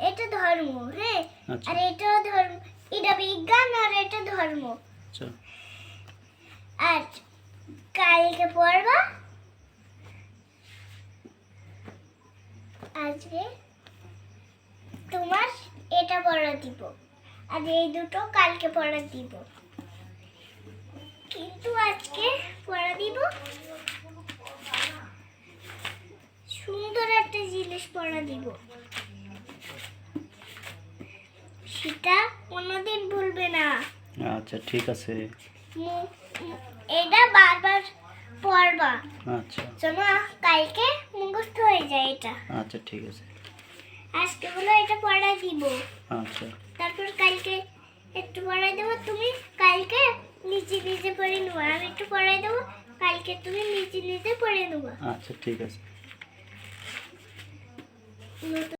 ধর্ম হ্যাঁ? আচ্ছা। আর এটাও ধর্ম এটা বিজ্ঞান আর এটা ধর্ম। আচ্ছা। আর কালকে পড়বা? আজকে তোমার এটা পড়া দিব। আর এই দুটো কালকে পড়া দিব। কিন্তু আজকে পড়া দিব সুন্দর একটা জিনিস পড়া দিব। সেটা কোনোদিন ভুলবে না। আচ্ছা ঠিক আছে। এটা বারবার পড়বা। আচ্ছা। যেন কালকে মুখস্থ হয়ে যায় এটা। আচ্ছা ঠিক আছে। আজকে বলো এটা পড়া দিব। আচ্ছা। তারপর কালকে একটু পড়াই দেবো তুমি কালকে নিচে নিচে পড়ে নেব। আমি একটু পড়াই দেবো কালকে তুমি নিচে নিচে পড়ে নেব। আচ্ছা ঠিক আছে।